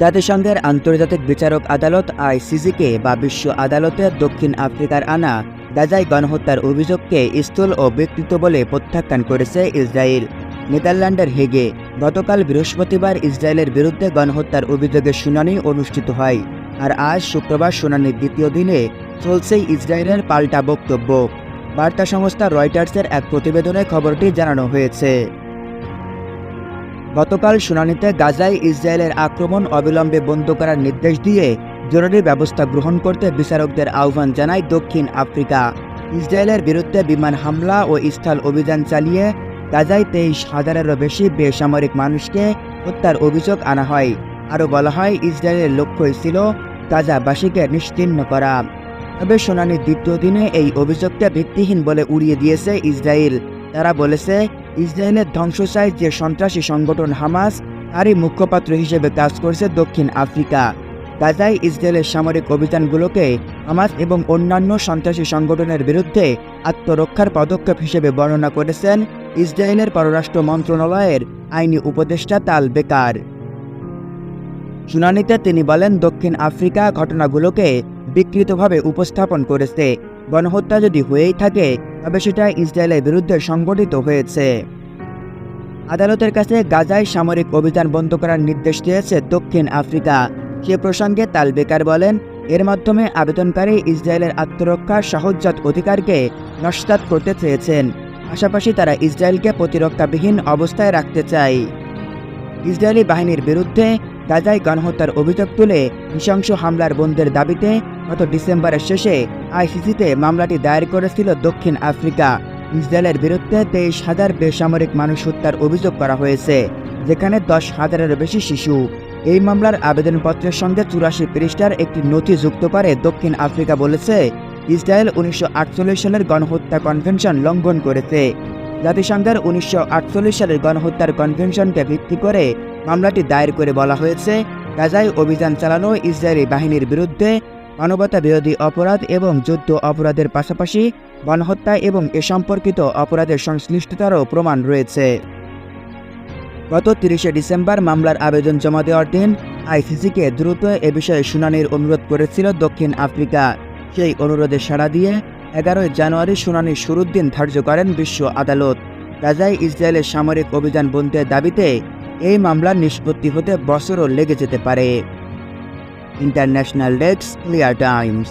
জাতিসংঘের আন্তর্জাতিক বিচারক আদালত আইসিজিকে বা বিশ্ব আদালতে দক্ষিণ আফ্রিকার আনা গাজায় গণহত্যার অভিযোগকে স্থূল ও বিকৃত বলে প্রত্যাখ্যান করেছে ইসরায়েল। নেদারল্যান্ডের হেগে গতকাল বৃহস্পতিবার ইসরায়েলের বিরুদ্ধে গণহত্যার অভিযোগের শুনানি অনুষ্ঠিত হয়। আর আজ শুক্রবার শুনানির দ্বিতীয় দিনে চলছে ইসরায়েলের পাল্টা বক্তব্য। বার্তা সংস্থা রয়টার্সের এক প্রতিবেদনে খবরটি জানানো হয়েছে। গতকাল শুনানিতে গাজায় ইসরায়েলের আক্রমণ অবিলম্বে বন্ধ করার নির্দেশ দিয়ে জরুরি ব্যবস্থা গ্রহণ করতে বিচারকদের আহ্বান জানায় দক্ষিণ আফ্রিকা। ইসরায়েলের বিরুদ্ধে বিমান হামলা ও স্থল অভিযান চালিয়ে গাজায় তেইশ হাজারেরও বেশি বেসামরিক মানুষকে হত্যার অভিযোগ আনা হয়। আরও বলা হয়, ইসরায়েলের লক্ষ্যই ছিল গাজাবাসীকে নিশ্চিহ্ন করা। তবে শুনানির দ্বিতীয় দিনে এই অভিযোগকে ভিত্তিহীন বলে উড়িয়ে দিয়েছে ইসরায়েল। তারা বলেছে ইসরায়েলের ধ্বংস চায় যে সন্ত্রাসী সংগঠন হামাস, তারই মুখপাত্র হিসেবে কাজ করছে দক্ষিণ আফ্রিকা। গাজায় ইসরায়েলের সামরিক অভিযানগুলোকে হামাস এবং অন্যান্য সন্ত্রাসী সংগঠনের বিরুদ্ধে আত্মরক্ষার পদক্ষেপ হিসেবে বর্ণনা করেছেন ইসরায়েলের পররাষ্ট্র মন্ত্রণালয়ের আইনি উপদেষ্টা তাল বেকার। শুনানিতে তিনি বলেন, দক্ষিণ আফ্রিকা ঘটনাগুলোকে বিকৃতভাবে উপস্থাপন করেছে। গণহত্যা যদি হয়েই থাকে, তবে সেটা ইসরায়েলের বিরুদ্ধে সংগঠিত হয়েছে। আদালতের কাছে গাজায় সামরিক অভিযান বন্ধ করার নির্দেশ দিয়েছে দক্ষিণ আফ্রিকা। সে প্রসঙ্গে তাল বেকার বলেন, এর মাধ্যমে আবেদনকারী ইসরায়েলের আত্মরক্ষা সহজজাত অধিকারকে নস্বাত করতে চেয়েছেন। পাশাপাশি তারা ইসরায়েলকে প্রতিরক্ষাবিহীন অবস্থায় রাখতে চায়। ইসরায়েলি বাহিনীর বিরুদ্ধে গাজায় গণহত্যার অভিযোগ তুলে নৃশংস হামলার বন্ধের দাবিতে গত ডিসেম্বরের শেষে আইসিসিতে মামলাটি দায়ের করেছিল দক্ষিণ আফ্রিকা। ইসরায়েলের বিরুদ্ধে তেইশ হাজার বেসামরিক মানুষ হত্যার অভিযোগ করা হয়েছে, যেখানে দশ হাজারেরও বেশি শিশু। এই মামলার আবেদনপত্রের সঙ্গে চুরাশি পৃষ্ঠার একটি নথি যুক্ত করে দক্ষিণ আফ্রিকা বলেছে, ইসরায়েল উনিশশো আটচল্লিশ সালের গণহত্যা কনভেনশন লঙ্ঘন করেছে। জাতিসংঘের উনিশশো আটচল্লিশ সালের গণহত্যার কনভেনশনকে ভিত্তি করে মামলাটি দায়ের করে বলা হয়েছে, গাজায় অভিযান চালানো ইসরায়েলি বাহিনীর বিরুদ্ধে মানবতা বিরোধী অপরাধ এবং যুদ্ধ অপরাধের পাশাপাশি গণহত্যা এবং এ সম্পর্কিত অপরাধের সংশ্লিষ্টতারও প্রমাণ রয়েছে। গত তিরিশে ডিসেম্বর মামলার আবেদন জমা দেওয়ার দিন আইসিসিকে দ্রুত এ বিষয়ে শুনানির অনুরোধ করেছিল দক্ষিণ আফ্রিকা। সেই অনুরোধে সাড়া দিয়ে এগারোই জানুয়ারি শুনানির শুরুর দিন ধার্য করেন বিশ্ব আদালত। গাজায় ইসরায়েলের সামরিক অভিযান বন্ধের দাবিতে এই মামলার নিষ্পত্তি হতে বছরও লেগে যেতে পারে। International desk clear times.